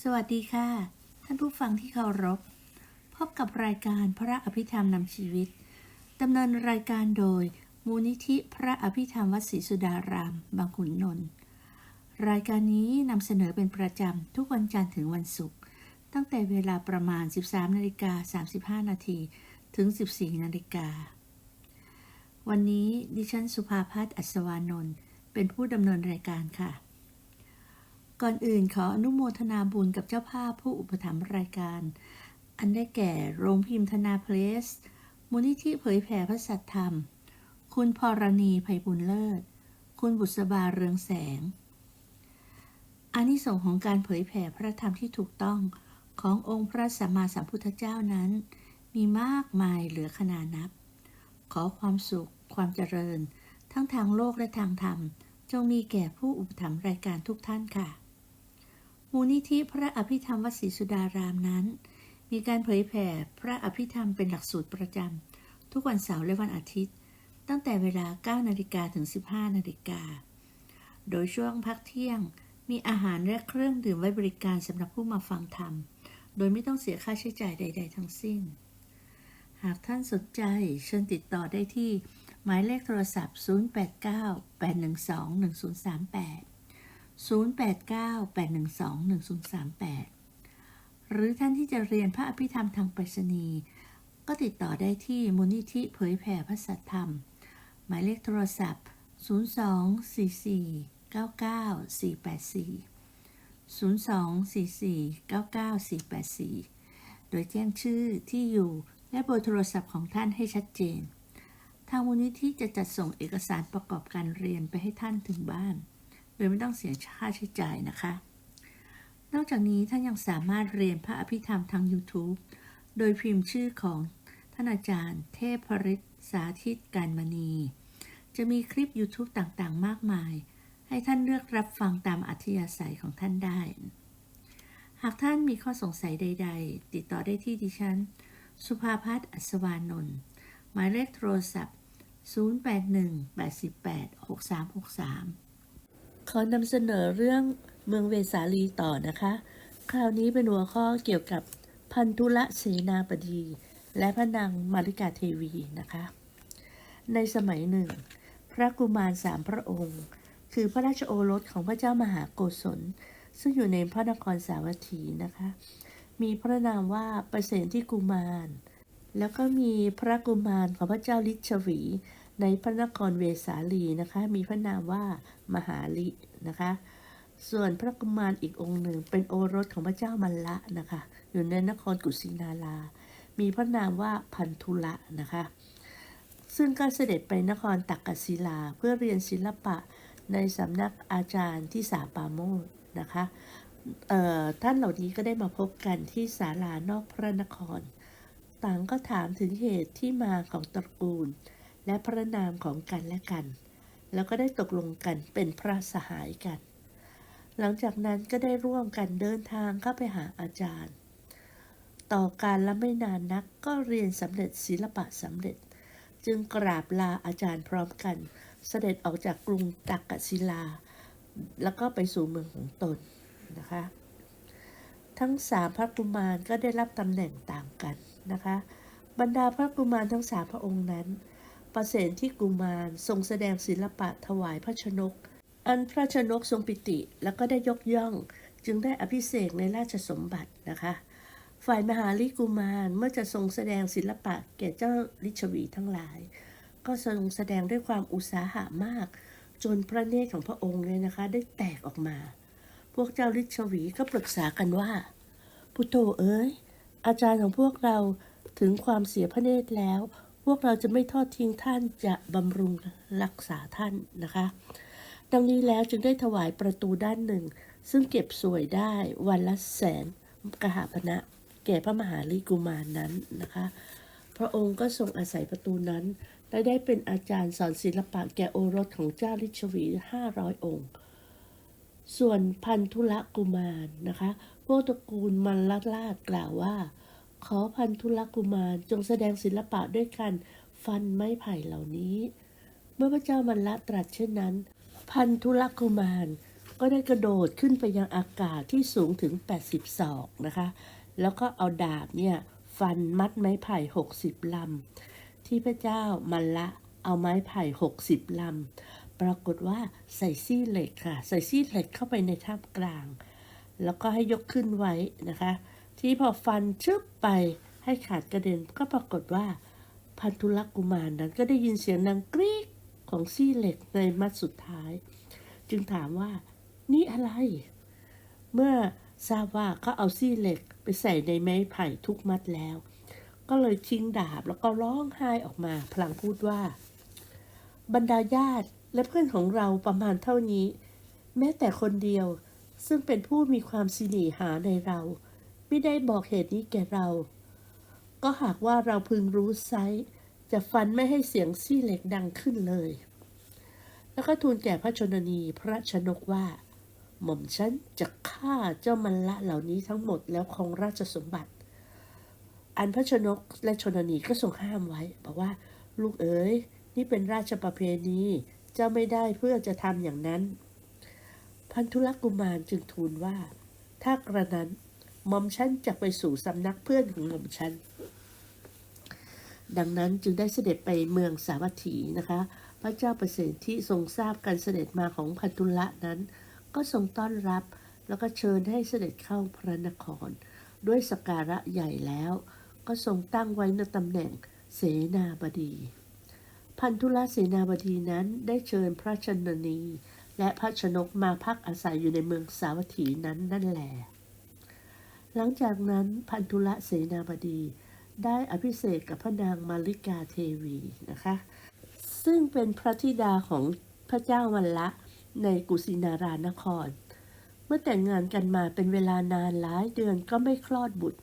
สวัสดีค่ะ ท่านผู้ฟังที่เคารพ พบกับรายการพระอภิธรรมนำชีวิตดำเนินรายการโดย มูลนิธิพระอภิธรรมวัดศรีสุดาราม บางขุนนนท์รายการนี้นำเสนอเป็นประจำ ทุกวันจันทร์ถึงวันศุกร์ตั้งแต่เวลาประมาณ 13นาฬิกา35นาทีถึง 14นาฬิกาวันนี้ดิฉันสุภาพัฒน์อัศวานนท์เป็นผู้ดำเนินรายการค่ะ ก่อนอื่นขออนุโมทนาบุญกับเจ้าภาพผู้อุปถัมภ์รายการ อันได้แก่โรงพิมพ์ธนาเพลส มูลนิธิเผยแผ่พระสัทธรรม คุณพรณีไพบุญเลิศ คุณบุษบาเรืองแสงอานิสงส์ของการเผยแผ่พระธรรมที่ถูกต้องขององค์พระสัมมาสัมพุทธเจ้านั้น มีมากมายเหลือขนานับ ขอความสุข ความเจริญ ทั้งทางโลกและทางธรรม จงมีแก่ผู้อุปถัมภ์รายการทุกท่านค่ะ มูลนิธิพระอภิธรรมวดศรีสุดารามนั้น มีการเผยแผ่พระอภิธรรมเป็นหลักสูตรประจำทุกวันเสาร์และวันอาทิตย์ ตั้งแต่เวลา 9 นาฬิกาถึง 15 นาฬิกา โดยช่วงพักเที่ยงมีอาหารและเครื่องดื่มไว้บริการสำหรับผู้มาฟังธรรม โดยไม่ต้องเสียค่าใช้จ่ายใด ๆ ทั้งสิ้น หากท่านสนใจเชิญติดต่อได้ที่หมายเลขโทรศัพท์ 089 812 1038 089-812-1038 หรือท่านที่จะเรียนพระอภิธรรมทางไปรษณีย์ก็ติดต่อได้ที่มูลนิธิเผยแผ่พระสัทธรรม หมายเลขโทรศัพท์02-44-99-484 โดยแจ้งชื่อที่อยู่และเบอร์โทรศัพท์ของท่านให้ชัดเจน ทางมูลนิธิจะจัดส่งเอกสารประกอบการเรียนไปให้ท่านถึงบ้าน ยไม่ต้องเสียค่าใช้จ่ายนะคะ นอกจากนี้ท่านยังสามารถเรียนพระอภิธรรมทาง YouTube โดยพิมพ์ชื่อของท่านอาจารย์ เทพฤทธิ์สาธิตการมณี จะมีคลิป YouTube ต่างๆ มากมาย ให้ท่านเลือกรับฟังตามอัธยาศัยของท่านได้ หากท่านมีข้อสงสัยใด ๆ ติดต่อได้ที่ดิฉัน สุภาพัฒน์อัศวานนท์หมายเลขโทรศัพท์ 081-88-6363 ขอนำเสนอเรื่องเมืองเวสาลีต่อนะคะ คราวนี้เป็นหัวข้อเกี่ยวกับพันธุละเสนาบดี และพระนางมาริกาเทวีนะคะ ในสมัยหนึ่ง พระกุมารสามพระองค์ คือพระราชโอรสของพระเจ้ามหาโกศล ซึ่งอยู่ในพระนครสาวัตถีนะคะ มีพระนามว่าประเสนที่กุมาร แล้วก็มีพระกุมารของพระเจ้าลิชวี ในพระนครเวสาลีนะคะ มีพระนามว่ามหาลินะคะ ส่วนพระกุมารอีกองค์หนึ่งเป็นโอรสของพระเจ้ามัลละนะคะ อยู่ในนครกุสินารา มีพระนามว่าพันธุละนะคะ ซึ่งก็เสด็จไปนครตักกศิลาเพื่อเรียนศิลปะในสำนักอาจารย์ที่สาปาโมดนะคะท่านเหล่านี้ก็ได้มาพบกันที่ศาลานอกพระนคร ต่างก็ถามถึงเหตุที่มาของตระกูล และพระนามของกันและกัน แล้วก็ได้ตกลงกันเป็นพระสหายกัน หลังจากนั้นก็ได้ร่วมกันเดินทางเข้าไปหาอาจารย์ ต่อการละไม่นานนักก็เรียนสำเร็จศิลปะสำเร็จ จึงกราบลาอาจารย์พร้อมกัน เสด็จออกจากกรุงตักกศิลา แล้วก็ไปสู่เมืองของตนนะคะทั้งสามพระกุมารก็ได้รับตำแหน่งต่างกันนะคะ บรรดาพระกุมารทั้งสามพระองค์นั้น ประเสนที่กุมารทรงแสดงศิลปะถวายพระชนก อันพระชนกทรงปิติแล้วก็ได้ยกย่อง จึงได้อภิเษกในราชสมบัตินะคะ ฝ่ายมหาลิกุมารเมื่อจะทรงแสดงศิลปะแก่เจ้าลิชวีทั้งหลาย ก็ทรงแสดงด้วยความอุตสาหะมาก จนพระเนตรของพระองค์เลยนะคะ ได้แตกออกมา พวกเจ้าลิชวีก็ปรึกษากันว่าพุทโธเอ๋ยอาจารย์ของพวกเราถึงความเสียพระเนตรแล้ว พวกเราจะไม่ทอดทิ้งท่านจะบำรุงรักษาท่านนะคะ ดังนี้แล้วจึงได้ถวายประตูด้านหนึ่ง ซึ่งเก็บสวยได้วันละแสนกหาพนะแก่พระมหาลิกุมารนนั้นนะคะ พระองค์ก็ทรงอาศัยประตูนั้นและได้เป็นอาจารย์สอนศิลปะแก่โอรสของเจ้าลิชวีห้าร้อยองค์ ส่วนพันธุละกุมารนะคะพวกตระกูลมันลลาดกล่าวว่า ขอพันธุลกุมารจงแสดงศิลปะด้วยการฟันไม้ไผ่เหล่านี้ เมื่อพระเจ้ามันละตรัสเช่นนั้น พันธุลกุมารก็ได้กระโดดขึ้นไปยังอากาศที่สูงถึง 80ศอกนะคะ แล้วก็เอาดาบเนี่ยฟันมัดไม้ไผ่ 60 ลำ ที่พระเจ้ามันละเอาไม้ไผ่ 60 ลำ ปรากฏว่าใส่ซี่เหล็กค่ะ ใส่ซี่เหล็กเข้าไปในท่ามกลาง แล้วก็ให้ยกขึ้นไว้นะคะ ที่พอฟันชึบไปให้ขาดกระเด็นก็ปรากฏว่า พันธุลักุมารนั้นก็ได้ยินเสียงดังกรี๊กของซี่เหล็กในมัดสุดท้าย จึงถามว่า นี่อะไร เมื่อทราบว่าเขาเอาซี่เหล็กไปใส่ในไม้ไผ่ทุกมัดแล้ว ก็เลยทิ้งดาบแล้วก็ร้องไห้ออกมา พลางพูดว่า บรรดาญาติและเพื่อนของเราประมาณเท่านี้ แม้แต่คนเดียวซึ่งเป็นผู้มีความสิเนหาในเรา ไม่ได้บอกเหตุนี้แก่เรา ก็หากว่าเราพึงรู้ไซจะฟันไม่ให้เสียงซี่เหล็กดังขึ้นเลย แล้วก็ทูลแก่พระชนนีพระชนกว่า หม่อมฉันจะฆ่าเจ้ามันละเหล่านี้ทั้งหมดแล้วคองราชสมบัติ อันพระชนกและชนนีก็ทรงห้ามไว้ บอกว่า ลูกเอ๋ยนี่เป็นราชประเพณีเจ้าไม่ได้เพื่อจะทำอย่างนั้น พันธุลกุมารจึงทูลว่า ถ้ากระนั้น ม่อมฉันจะไปสู่สำนักเพื่อนของหม่อมฉัน ดังนั้นจึงได้เสด็จไปเมืองสาวัตถีนะคะ พระเจ้าประเสนที่ทรงทราบการเสด็จมาของพันธุละนั้น ก็ทรงต้อนรับแล้วก็เชิญให้เสด็จเข้าพระนคร ด้วยสกการะใหญ่แล้ว ก็ทรงตั้งไว้ในตำแหน่งเสนาบดี พันธุละเสนาบดีนั้นได้เชิญพระชนนี และพระชนกมาพักอาศัยอยู่ในเมืองสาวัตถีนั้นนั่นแหละ หลังจากนั้นพันธุละเสนาบดี ได้อภิเษกกับพระนางมาริกาเทวีนะคะ ซึ่งเป็นพระธิดาของพระเจ้าวันละในกุสินารานคร เมื่อแต่งงานกันมาเป็นเวลานานหลายเดือนก็ไม่คลอดบุตร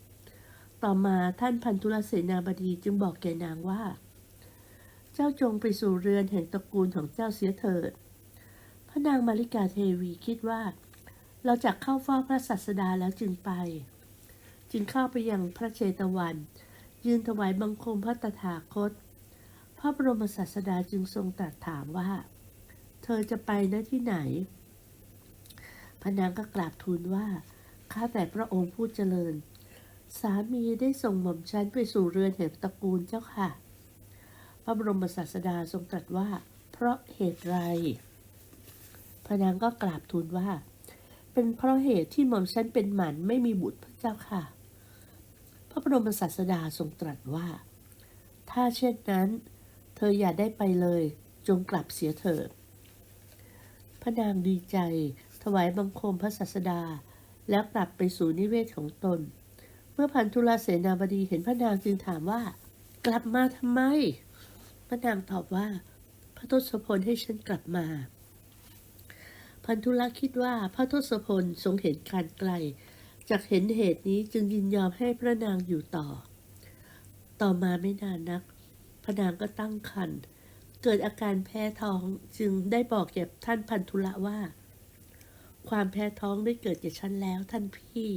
ต่อมาท่านพันธุลเสนาบดีจึงบอกแก่นางว่า เจ้าจงไปสู่เรือนแห่งตระกูลของเจ้าเสียเถิด พระนางมาริกาเทวีคิดว่า เราจะเข้าเฝ้าพระศาสดาแล้วจึงไป จึงเข้าไปยังพระเชตวัน ยืนถวายบังคมพระตถาคต พระบรมศาสดาจึงทรงตรัสถามว่า เธอจะไปณที่ไหนพระนางก็กราบทูลว่า ข้าแต่พระองค์ผู้เจริญ สามีได้ส่งหม่อมฉันไปสู่เรือนแห่งตระกูลเจ้าค่ะ พระบรมศาสดาทรงตรัสว่า เพราะเหตุไรพระนางก็กราบทูลว่า เป็นเพราะเหตุที่หม่อมฉันเป็นหมันไม่มีบุตรพระเจ้าค่ะ ระบรมศาสดาทรงตรัสว่า ถ้าเช่นนั้น เธออย่าได้ไปเลย จงกลับเสียเถิด พระนางดีใจ ถวายบังคมพระศาสดา แล้วกลับไปสู่นิเวศของตน เมื่อพันธุลเสนาบดีเห็นพระนางจึงถามว่า กลับมาทำไม พระนางตอบว่า พระทศพลให้ฉันกลับมาพันธุลคิดว่าพระทศพลทรงเห็นการไกล จากเห็นเหตุนี้จึงยินยอมให้พระนางอยู่ต่อ ต่อมาไม่นานนัก พระนางก็ตั้งครรภ์เกิดอาการแพ้ท้องจึงได้บอกแก่ท่านพันธุละว่า ความแพ้ท้องได้เกิดแก่ฉันแล้วท่านพี่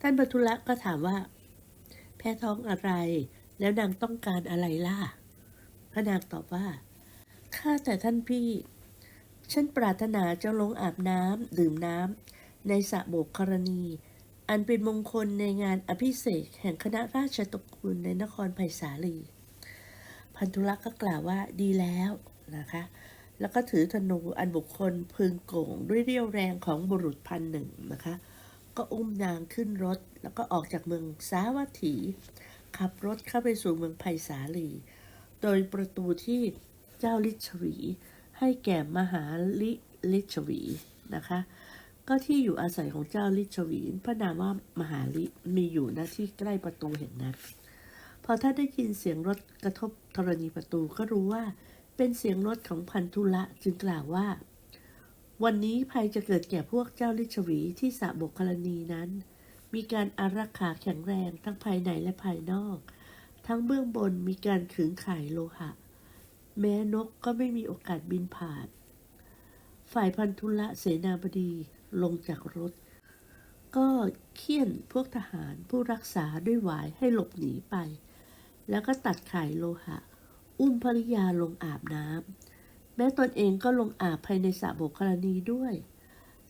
ท่านพันธุละก็ถามว่า แพ้ท้องอะไร แล้วนางต้องการอะไรล่ะ พระนางตอบว่าข้าแต่ท่านพี่ ฉันปรารถนาจะลงอาบน้ำดื่มน้ำในสระโบกกรณี อันเป็นมงคลในงานอภิเษกแห่งคณะราชตระกูลในนครไผ่สาลี พันธุลักษ์ก็กล่าวว่าดีแล้วนะคะ แล้วก็ถือธนูอันบุคคลพึงโก่งด้วยเรี่ยวแรงของบุรุษพันหนึ่งนะคะ ก็อุ้มนางขึ้นรถ แล้วก็ออกจากเมืองสาวัตถี ขับรถเข้าไปสู่เมืองไผ่สาลี โดยประตูที่เจ้าลิชวี ให้แก่มหาลิลิชวีนะคะ ก็ที่อยู่อาศัยของเจ้าลิชวีน พระนามว่ามหาลิมีอยู่ณที่ใกล้ประตูแห่งนั้นพอท่านได้ยินเสียงรถกระทบธรณีประตูก็รู้ว่าเป็นเสียงรถของพันธุละจึงกล่าวว่า วันนี้ภัยจะเกิดแก่พวกเจ้าลิชวีที่สระบกกรณีนั้น มีการอารักขาแข็งแรงทั้งภายในและภายนอก ทั้งเบื้องบนมีการขึงข่ายโลหะ แม้นกก็ไม่มีโอกาสบินผ่าน ฝ่ายพันธุละเสนาบดี ลงจากรถ ก็เคี่ยนพวกทหารผู้รักษาด้วยหวายให้หลบหนีไป แล้วก็ตัดข่ายโลหะ อุ้มภริยาลงอาบน้ำแม้ตนเองก็ลงอาบภายในสระโบกรณีด้วย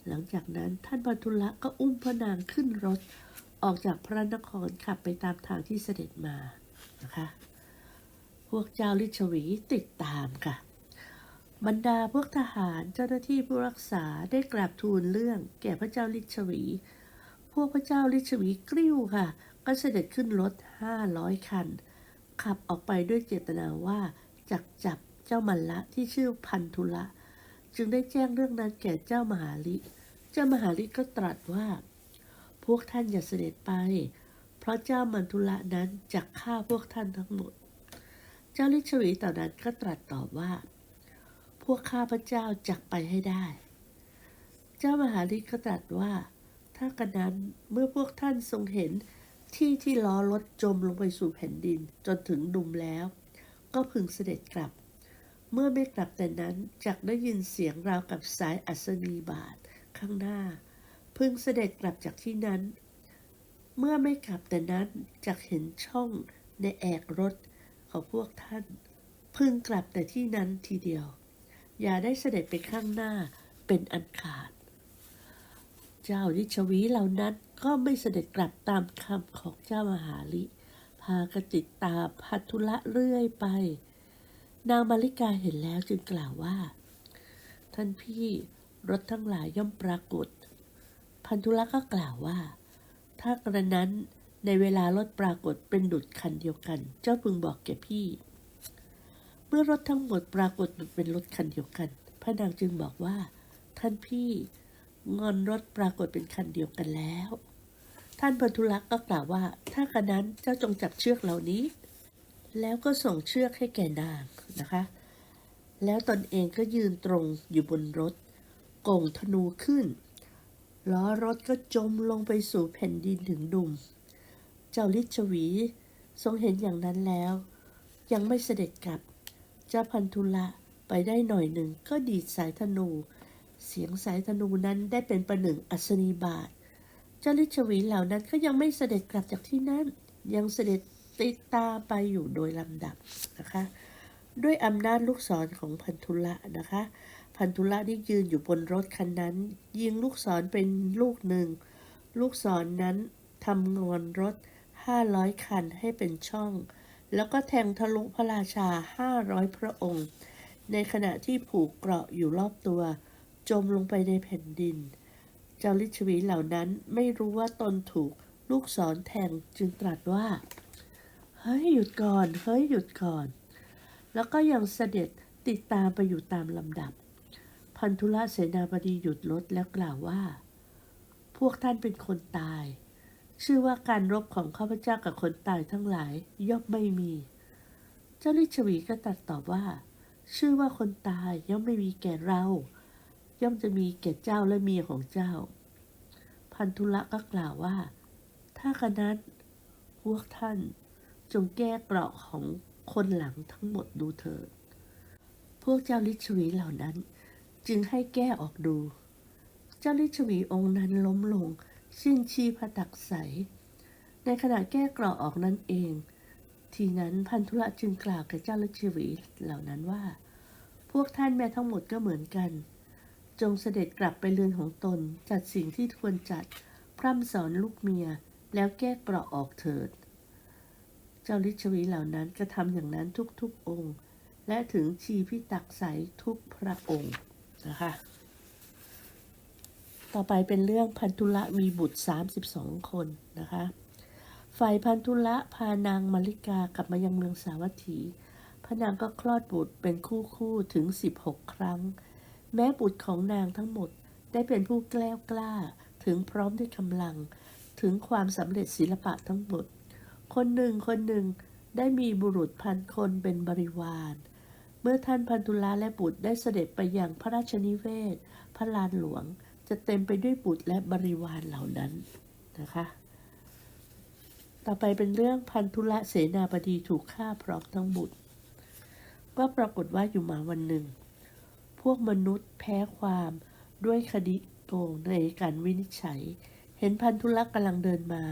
หลังจากนั้นท่านพันธุละก็อุ้มพระนางขึ้นรถ ออกจากพระนครขับไปตามทางที่เสด็จมานะคะ พวกเจ้าลิชวีติดตามค่ะ บรรดาพวกทหารเจ้าหน้าที่ผู้รักษาได้กราบทูลเรื่องแก่พระเจ้าลิชวี พวกพระเจ้าลิชวีกริ้วค่ะ ก็เสด็จขึ้นรถห้าร้อยคัน ขับออกไปด้วยเจตนาว่าจักจับเจ้ามัลละที่ชื่อพันธุละ จึงได้แจ้งเรื่องนั้นแก่เจ้ามหาลิ เจ้ามหาลิก็ตรัสว่า พวกท่านอย่าเสด็จไป เพราะเจ้ามันทุละนั้นจะฆ่าพวกท่านทั้งหมด เจ้าลิชวีต่อนนั้นก็ตรัสตอบว่า พวกข้าพระเจ้าจักไปให้ได้ เจ้ามหาลิก็ตรัสว่า ถ้ากระนั้นเมื่อพวกท่านทรงเห็นที่ที่ล้อรถจมลงไปสู่แผ่นดินจนถึงดุมแล้ว ก็พึงเสด็จกลับ เมื่อไม่กลับแต่นั้นจักได้ยินเสียงราวกับสายอัศนีบาทข้างหน้า พึงเสด็จกลับจากที่นั้น เมื่อไม่กลับแต่นั้นจักเห็นช่องในแอกรถของพวกท่าน พึงกลับแต่ที่นั้นทีเดียว อย่าได้เสด็จไปข้างหน้าเป็นอันขาด เจ้าลิชวีเหล่านั้นก็ไม่เสด็จกลับตามคำของเจ้ามหาลิ พากติดตามพัทุละเรื่อยไป นางมาริกาเห็นแล้วจึงกล่าวว่า ท่านพี่รถทั้งหลายย่อมปรากฏ พันธุละก็กล่าวว่า ถ้ากระนั้นในเวลารถปรากฏเป็นดุดคันเดียวกัน เจ้าพึงบอกแก่พี่ มื่อรถทั้งหมดปรากฏเป็นรถคันเดียวกัน พระนางจึงบอกว่า ท่านพี่งอนรถปรากฏเป็นคันเดียวกันแล้ว ท่านพันธุลักษ์ก็กล่าวว่า ถ้ากระนั้นเจ้าจงจับเชือกเหล่านี้ แล้วก็ส่งเชือกให้แก่นางนะคะ แล้วตนเองก็ยืนตรงอยู่บนรถโก่งธนูขึ้น ล้อรถก็จมลงไปสู่แผ่นดินถึงดุม เจ้าลิชวีทรงเห็นอย่างนั้นแล้ว ยังไม่เสด็จกลับ เจ้าพันธุละไปได้หน่อยหนึ่งก็ดีดสายธนู เสียงสายธนูนั้นได้เป็นประหนึ่งอัศนีบาท เจ้าลิชวีเหล่านั้นก็ยังไม่เสด็จกลับจากที่นั้นยังเสด็จติดตาไปอยู่โดยลำดับนะคะ ด้วยอำนาจลูกศรของพันธุละนะคะ พันธุละที่ยืนอยู่บนรถคันนั้น ยิงลูกศรเป็นลูกหนึ่ง ลูกศรนนั้นทำงอนรถ500คันให้เป็นช่อง แล้วก็แทงทะลุพระราชา500พระองค์ ในขณะที่ผูกเกราะอยู่รอบตัว จมลงไปในแผ่นดิน เจ้าลิชวีเหล่านั้นไม่รู้ว่าตนถูกลูกศรแทงจึงตรัสว่า เฮ้ยหยุดก่อน เฮ้ยหยุดก่อน แล้วก็ยังเสด็จติดตามไปอยู่ตามลำดับ พันธุละเสนาบดีหยุดรถแล้วกล่าวว่า พวกท่านเป็นคนตาย ชื่อว่าการรบของข้าพเจ้ากับคนตายทั้งหลายย่อมไม่มี เจ้าลิชวีก็ตรัสตอบว่า ชื่อว่าคนตายย่อมไม่มีแก่เรา ย่อมจะมีแก่เจ้าและเมียของเจ้า พันธุละก็กล่าวว่า ถ้ากระนั้นพวกท่านจงแก้เกราะของคนหลังทั้งหมดดูเถิด พวกเจ้าลิชวีเหล่านั้น จึงให้แก้ออกดู เจ้าลิชวีองค์นั้นล้มลง สิ้นชีพตักใส ในขณะแก้กราะออกนั้นเอง ทีนั้นพันธุระจึงกล่าวแก่เจ้าลิชวีเหล่านั้นว่า พวกท่านแม่ทั้งหมดก็เหมือนกัน จงเสด็จกลับไปเรือนของตน จัดสิ่งที่ควรจัด พร่ำสอนลูกเมีย แล้วแก้กราะออกเถิด เจ้าลิชวีเหล่านั้นกระทำอย่างนั้นทุกๆองค์ และถึงชีพิตักใสทุกพระองค์นะคะ ต่อไปเป็นเรื่องพันธุละมีบุตร 32 คนนะคะ ฝ่ายพันธุละพานางมาริกากลับมายังเมืองสาวัตถี พระนางก็คลอดบุตรเป็นคู่คู่ถึง 16 ครั้ง แม้บุตรของนางทั้งหมดได้เป็นผู้แกล้วกล้าถึงพร้อมด้วยกำลัง ถึงความสำเร็จศิลปะทั้งหมด คนหนึ่งคนหนึ่งได้มีบุรุษพันคนเป็นบริวาร เมื่อท่านพันธุลาและบุตรได้เสด็จไปยังพระราชนิเวศ พระลานหลวง จะเต็มไปด้วยบุตรและบริวารเหล่านั้นนะคะ ต่อไปเป็นเรื่องพันธุละเสนาบดีถูกฆ่าพร้อมทั้งบุตร ก็ปรากฏว่าอยู่มาวันหนึ่ง พวกมนุษย์แพ้ความด้วยคดีโกงในการวินิจฉัย เห็นพันธุละกำลังเดินมา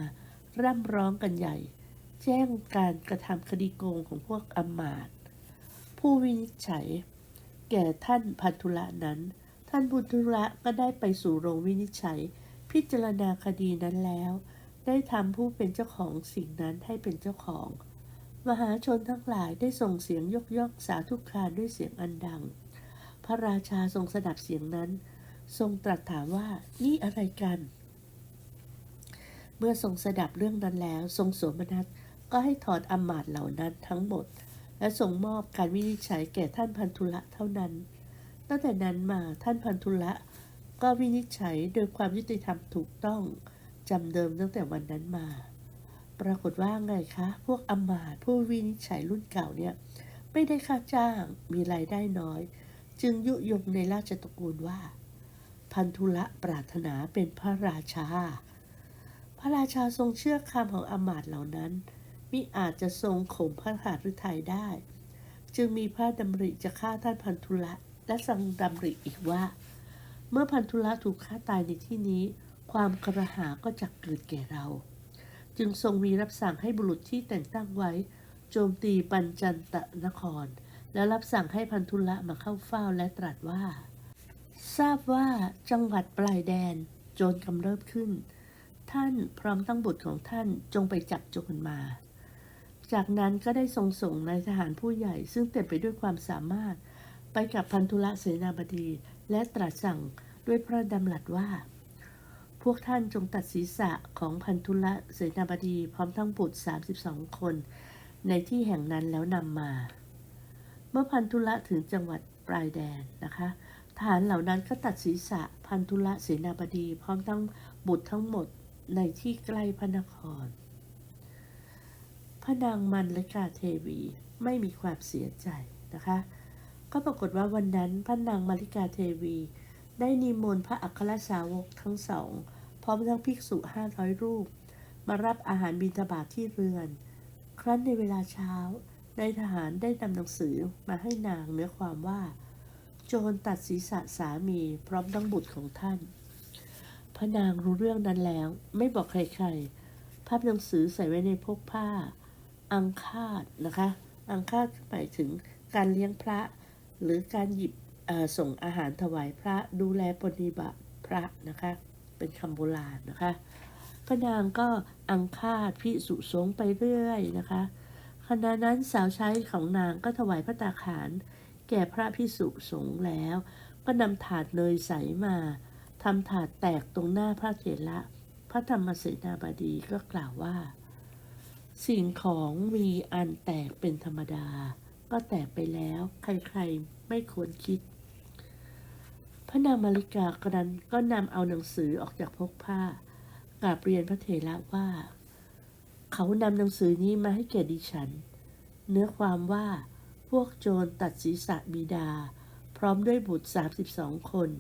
ร่ำร้องกันใหญ่ แจ้งการกระทำคดีโกงของพวกอมาตผู้วินิจฉัย แก่ท่านพันธุละนั้น ท่านบุตระก็ได้ไปสู่โรงวินิจฉัย พิจารณาคดีนั้นแล้ว ได้ทำผู้เป็นเจ้าของสิ่งนั้นให้เป็นเจ้าของ มหาชนทั้งหลายได้ส่งเสียงยกย่องสาธุคาด้วยเสียงอันดัง พระราชาทรงสดับเสียงนั้น ทรงตรัสถามว่านี่อะไรกัน เมื่อทรงสดับเรื่องนั้นแล้ว ทรงสวมนัสก็ให้ถอนอำมาตย์เหล่านั้นทั้งหมด และทรงมอบการวินิจฉัยแก่ท่านพันธุละเท่านั้น ตั้งแต่นั้นมาท่านพันธุละก็วินิจฉัยโดยความยุติธรรมถูกต้องจำเดิมตั้งแต่วันนั้นมา ปรากฏว่าไงคะ พวกอมาตผู้วินิจฉัยรุ่นเก่าเนี่ยไม่ได้ค่าจ้างมีรายได้น้อย จึงยุยงในราชตระกูลว่า พันธุละปรารถนาเป็นพระราชา พระราชาทรงเชื่อคำของอมาตเหล่านั้นมิอาจจะทรงข่มพระหฤทัยได้ จึงมีพระดำริจะฆ่าท่านพันธุละ และทรงดำริอีกว่า เมื่อพันธุละถูกฆ่าตายในที่นี้ ความกระหาก็จะเกิดแก่เรา จึงทรงมีรับสั่งให้บุรุษที่แต่งตั้งไว้ โจมตีปัญจันตะนคร แล้วรับสั่งให้พันธุละมาเข้าเฝ้าและตรัสว่า ทราบว่าจังหวัดปลายแดน โจรกำเริบขึ้น ท่านพร้อมทั้งบุตรของท่านจงไปจับโจรมาจากนั้นก็ได้ทรงส่งนายทหารผู้ใหญ่ซึ่งเต็มไปด้วยความสามารถ ไปกับพันธุละเสนาบดีและตรัสสั่งด้วยพระดำรัสว่า พวกท่านจงตัดศีรษะของพันธุละเสนาบดีพร้อมทั้งบุตร 32 คน ในที่แห่งนั้นแล้วนำมา เมื่อพันธุละถึงจังหวัดปลายแดนนะคะทหารเหล่านั้นก็ตัดศีรษะพันธุละเสนาบดีพร้อมทั้งบุตรทั้งหมดในที่ใกล้พระนคร พระนางมันและกาเทวีไม่มีความเสียใจนะคะ ก็ปรากฏว่าวันนั้นพระนางมาริกาเทวี ได้นิมนต์พระอัครสาวกทั้งสอง พร้อมทั้งภิกษุห้าร้อยรูป มารับอาหารบิณฑบาตทที่เรือน ครั้นในเวลาเช้านายทหารได้นำหนังสือมาให้นางเนื้อความว่า โจรตัดศีรษะสามีพร้อมทั้งบุตรของท่าน พระนางรู้เรื่องนั้นแล้ว ไม่บอกใครๆภาพหนังสือใส่ไว้ในพกผ้า อังคาดนะคะ อังคาดหมายถึงการเลี้ยงพระ หรือการหยิบส่งอาหารถวายพระดูแลปฏิบัติพระนะคะ เป็นคำโบราณนะคะพระนางก็อังคาดพิสุสงไปเรื่อยนะคะขณะนั้นสาวใช้ของนางก็ถวายพระตาขานแก่พระพิสุสงฆ์แล้ว ก็นำถาดเนยใสมาทำถาดแตกตรงหน้าพระเถระพระธรรมเสนาบดีก็กล่าวว่า สิ่งของมีอันแตกเป็นธรรมดา ก็แตกไปแล้ว ใครๆไม่ควรคิด พระนางมาริกากระนั้นก็นำเอาหนังสือออกจากพกผ้ากราบเรียนพระเถระว่า เขานำหนังสือนี้มาให้แก่ดิฉัน เนื้อความว่าพวกโจรตัดศีรษะบิดา พร้อมด้วยบุตร 32 คน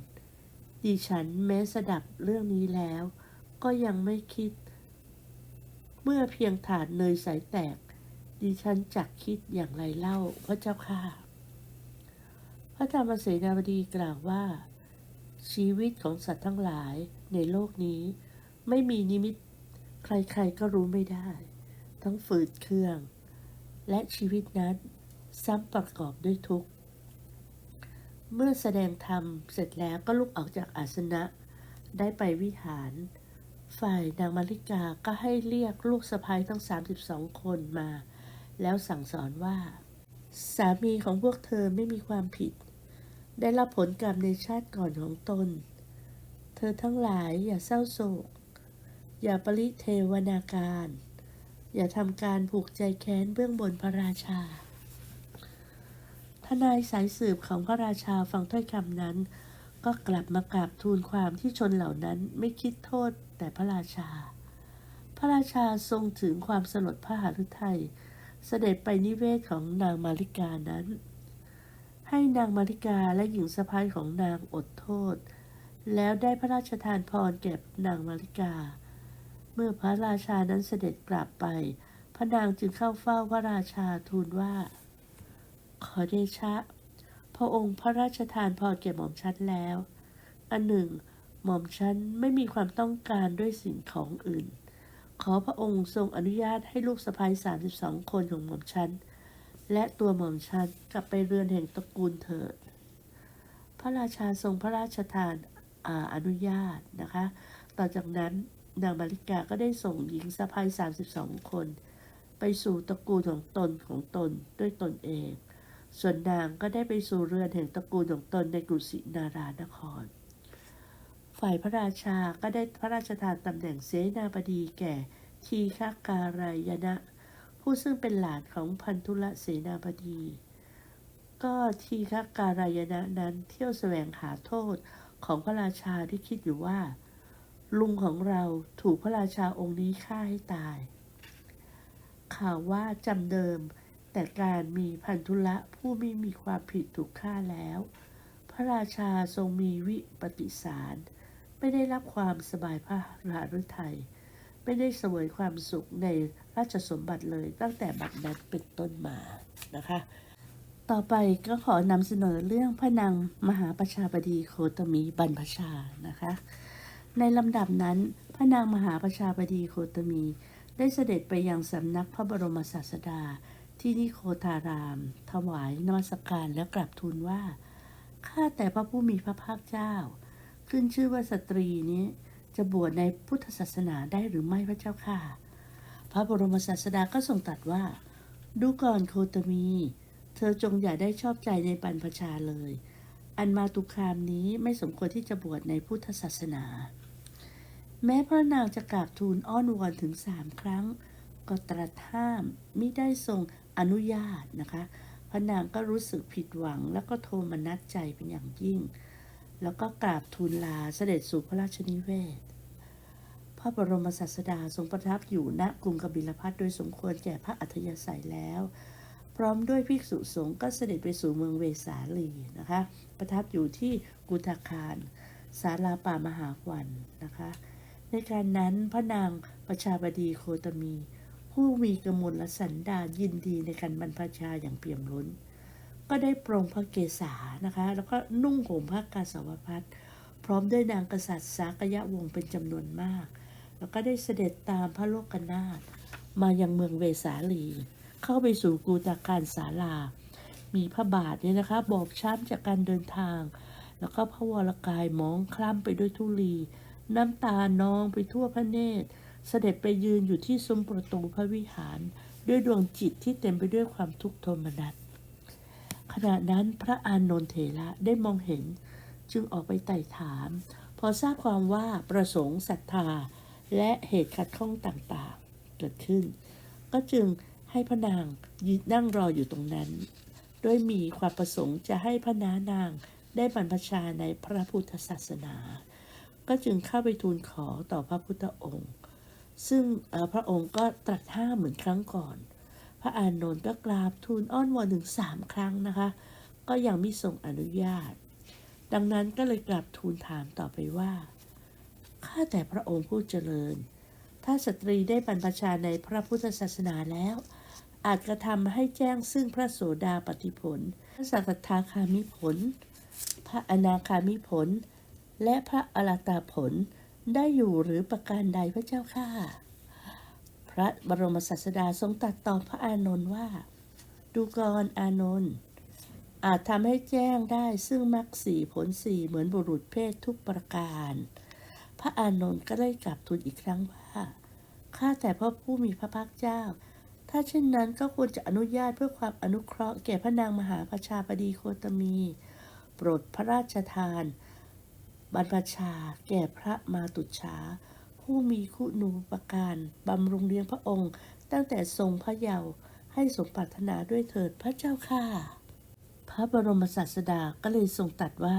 ดิฉันแม้สดับเรื่องนี้แล้ว ก็ยังไม่คิด เมื่อเพียงถาดเนยใสแตก ดิฉันจักคิดอย่างไรเล่าพระเจ้าค่ะ พระธรรมเสนาบดีกล่าวว่า ชีวิตของสัตว์ทั้งหลายในโลกนี้ ไม่มีนิมิต ใครๆก็รู้ไม่ได้ ทั้งฝืดเครื่อง และชีวิตนั้นซ้ำประกอบด้วยทุกข์ เมื่อแสดงธรรมเสร็จแล้วก็ลุกออกจากอาสนะ ได้ไปวิหาร ฝ่ายนางมาริกาก็ให้เรียกลูกสะพ้ยทั้ง 32 คนมา แล้วสั่งสอนว่า สามีของพวกเธอไม่มีความผิด ได้รับผลกรรมในชาติก่อนของตน เธอทั้งหลายอย่าเศร้าโศก อย่าปริเทวนาการ อย่าทำการผูกใจแค้นเบื้องบนพระราชา ทนายสายสืบของพระราชาฟังถ้อยคำนั้น ก็กลับมากราบทูลความที่ชนเหล่านั้นไม่คิดโทษแต่พระราชา พระราชาทรงถึงความสลดพระหฤทัย เสด็จไปนิเวศของนางมาริกานั้น ให้นางมาริกาและหญิงสะพ้ายของนางอดโทษ แล้วได้พระราชทานพรแก่นางมาริกา เมื่อพระราชานั้นเสด็จกลับไป พระนางจึงเข้าเฝ้าพระราชาทูลว่า ขอเดชะ พระองค์พระราชทานพรแก่หม่อมชันแล้ว อันหนึ่ง หม่อมชันไม่มีความต้องการด้วยสิ่งของอื่น ขอพระองค์ทรงอนุญาตให้ลูกสะพ้ายสามสิบสองคนของหม่อมชัน และตัวหม่อมชันกลับไปเรือนแห่งตระกูลเถิด พระราชาทรงพระราชทานออนุญาตนะคะ ต่อจากนั้นนางมาริกาก็ได้ส่งหญิงสะพาย32คน ไปสู่ตระกูลของตนของตนด้วยตนเอง ส่วนนางก็ได้ไปสู่เรือนแห่งตระกูลของตนในกรุสินารานคร ฝ่ายพระราชาก็ได้พระราชทานตำแหน่งเสนาบดีแก่ ทีฆาการายนะผู้ซึ่งเป็นหลานของพันธุละเสนาบดี ก็ทีฆาการายนะนั้นเที่ยวแสวงหาโทษของพระราชาที่คิดอยู่ว่า ลุงของเราถูกพระราชาองค์นี้ฆ่าให้ตาย ข่าวว่าจำเดิม แต่การมีพันธุละผู้ไม่มีความผิดถูกฆ่าแล้ว พระราชาทรงมีวิปฏิสาร ไม่ได้รับความสบายพระราฤทัยไม่ได้เสวยความสุขในราชสมบัติเลยตั้งแต่บัดนั้นเป็นต้นมานะคะ ต่อไปก็ขอนำเสนอเรื่องพระนางมหาประชาบดีโคตมีบรรพชานะคะ ในลำดับนั้นพระนางมหาประชาบดีโคตมีได้เสด็จไปยังสำนักพระบรมศาสดาที่นิโคทาราม ถวายนมัสการและกราบทูลว่า ข้าแต่พระผู้มีพระภาคเจ้า ขึ้นชื่อว่าสตรีนี้ จะบวชในพุทธศาสนาได้หรือไม่พระเจ้าค่ะ พระบรมศาสดาก็ทรงตรัสว่า ดูก่อนโคตมี เธอจงอย่าได้ชอบใจในบรรพชาเลย อันมาตุคามนี้ไม่สมควรที่จะบวชในพุทธศาสนา แม้พระนางจะกราบทูลอ้อนวอนถึงสามครั้ง ก็ตรัสห้ามมิได้ทรงอนุญาตนะคะพระนางก็รู้สึกผิดหวังแล้วก็โทมนัสใจเป็นอย่างยิ่ง แล้วก็กราบทูลลาเสด็จสู่พระราชนิเวศ พระบรมศาสดาทรงประทับอยู่ณกรุงกบิลพัทโดยสมควรแก่พระอัธยาศัยแล้ว พร้อมด้วยภิกษุสงฆ์ก็เสด็จไปสู่เมืองเวสาลีนะคะ ประทับอยู่ที่กุทาคารศาลาป่ามหาวันนะคะ ในการนั้นพระนางประชาบดีโคตมี ผู้มีกมลสันดานยินดีในการบรรพชาอย่างเปี่ยมล้น ก็ได้ปรงพระเกศานะคะ แล้วก็นุ่งห่มผ้ากาสาวพัดพร้อมด้วยนางกษัตริย์สากยะวงศ์เป็นจำนวนมาก แล้วก็ได้เสด็จตามพระโลกนาถมายังเมืองเวสาลี เข้าไปสู่กูตาการศาลา มีพระบาทเนี่ยนะคะ บอบช้ำจากการเดินทาง แล้วก็พระวรกายมองคล้ำไปด้วยทุลี น้ำตานองไปทั่วพระเนตร เสด็จไปยืนอยู่ที่ซุ้มประตูพระวิหาร ด้วยดวงจิตที่เต็มไปด้วยความทุกข์โทมนัส ณะนั้นพระอานนทเถระได้มองเห็น จึงออกไปไต่ถาม พอทราบความว่าประสงค์ศรัทธา และเหตุขัดข้องต่างๆ เกิดขึ้น ก็จึงให้พระนางยืนนั่งรออยู่ตรงนั้น โดยมีความประสงค์จะให้พระนานางได้บรรพชาในพระพุทธศาสนา ก็จึงเข้าไปทูลขอต่อพระพุทธองค์ ซึ่งพระองค์ก็ตรัสห้ามเหมือนครั้งก่อน พระอานนท์ก็กราบทูลอ้อนวอนถึงสามครั้งนะคะ ก็ยังไม่ทรงอนุญาต ดังนั้นก็เลยกราบทูลถามต่อไปว่าข้าแต่พระองค์ผู้เจริญ ถ้าสตรีได้บรรพชาในพระพุทธศาสนาแล้ว อาจกระทำให้แจ้งซึ่งพระโสดาปฏิผล พระสัทธาคามิผล พระอนาคามิผล และพระอรตาผลได้อยู่หรือประการใดพระเจ้าข้า พระบรมศาสดาทรงตรัสตอบพระอานนท์ว่า ดูกรอานนท์อาจทำให้แจ้งได้ซึ่งมรรคสี่ผลสี่เหมือนบุรุษเพศทุกประการ พระอานนท์ก็ได้กลับทูลอีกครั้งว่า ข้าแต่พระผู้มีพระภาคเจ้า ถ้าเช่นนั้นก็ควรจะอนุญาตเพื่อความอนุเคราะห์แก่พระนางมหาประชาบดีโคตมี โปรดพระราชทาน บรรพชาแก่พระมาตุฉา ผู้มีคุณูปการบำรุงเลี้ยงพระองค์ ตั้งแต่ทรงพระเยาว์ให้สมปรารถนาด้วยเถิดพระเจ้าค่ะ พระบรมศาสดาก็เลยทรงตรัสว่า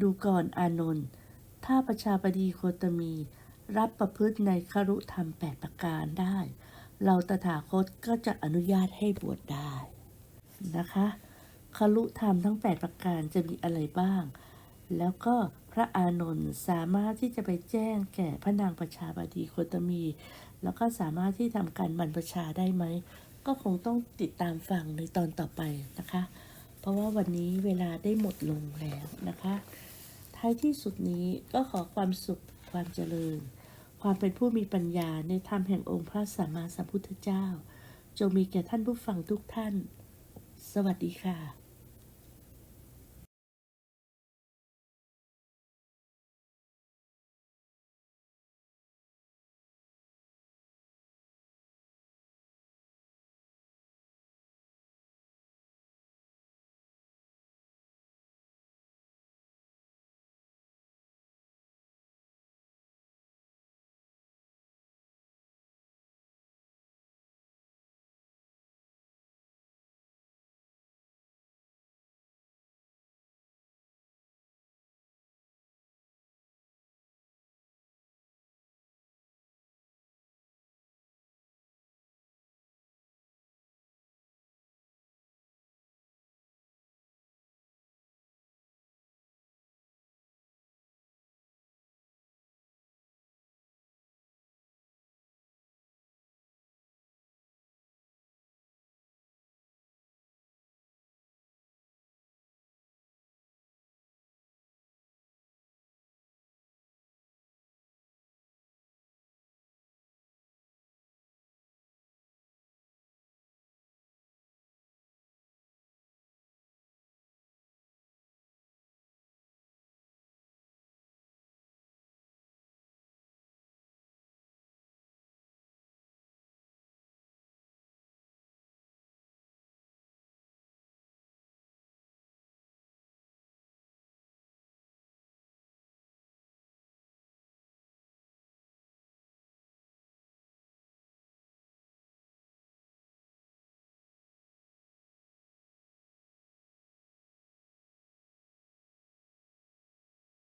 ดูก่อนอานนท์ถ้าประชาบดีโคตมี รับประพฤติในครุธรรมแปดประการได้ เราตถาคตก็จะอนุญาตให้บวชได้นะคะครุธรรมทั้ง 8 ประการจะมีอะไรบ้าง แล้วก็ พระอานนท์สามารถที่จะไปแจ้งแก่พระนางประชาบดีโคตมี แล้วก็สามารถที่ทำการบรรพชาได้ไหม ก็คงต้องติดตามฟังในตอนต่อไปนะคะ เพราะว่าวันนี้เวลาได้หมดลงแล้วนะคะ ท้ายที่สุดนี้ก็ขอความสุขความเจริญ ความเป็นผู้มีปัญญาในธรรมแห่งองค์พระสัมมาสัมพุทธเจ้า จงมีแก่ท่านผู้ฟังทุกท่าน สวัสดีค่ะ